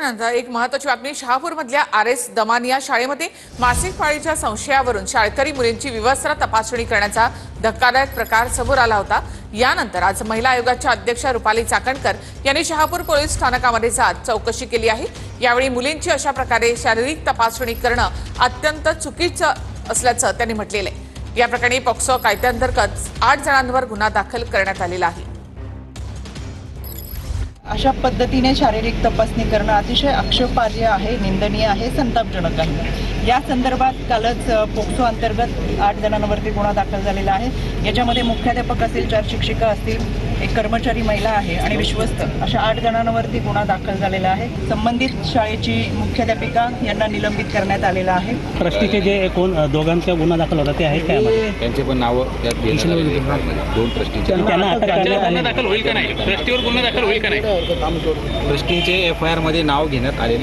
एक महत्वाची बातमी शहापूरमधल्या आर एस दमानिया शाळेमध्ये मासिक पाळीच्या संशयावरून शाळकरी मुलींची विवस्त्र तपासणी करण्याचा धक्कादायक प्रकार समोर आला होता. यानंतर आज महिला आयोगाच्या अध्यक्षा रुपाली चाकणकर यांनी शहापूर पोलीस स्थानकामध्ये जात चौकशी केली आहे. यावेळी मुलींची अशा प्रकारे शारीरिक तपासणी करणं अत्यंत चुकीचं असल्याचं त्यांनी म्हटलेलं आहे. या प्रकरणी पॉक्सो कायद्याअंतर्गत आठ जणांवर गुन्हा दाखल करण्यात आलेला आहे. अशा पद्धतीने शारीरिक तपासणी करणं अतिशय आक्षेपार्ह आहे निंदनीय आहे संतापजनक आहे. या संदर्भात कालच पोक्सो अंतर्गत आठ जणांवरती गुन्हा दाखल झालेला आहे. याच्यामध्ये मुख्याध्यापक असतील चार शिक्षिका असतील एक कर्मचारी महिला आहे आणि विश्वस्त अशा आठ जणांवरती गुन्हा दाखल झालेला आहे. संबंधित शाळेची मुख्याध्यापिका यांना निलंबित करण्यात आलेलं आहे. ट्रस्टीचे जे कोण दोघांचा गुन्हा दाखल होता ते आहेत काय? त्यांचे पण नावं. दोन ट्रस्टीचे. गुन्हा दाखल होईल का नाही? ट्रस्टीवर गुन्हा दाखल होईल का नाही? ट्रस्टीचे एफ आय आरमध्ये नाव घेण्यात आलेले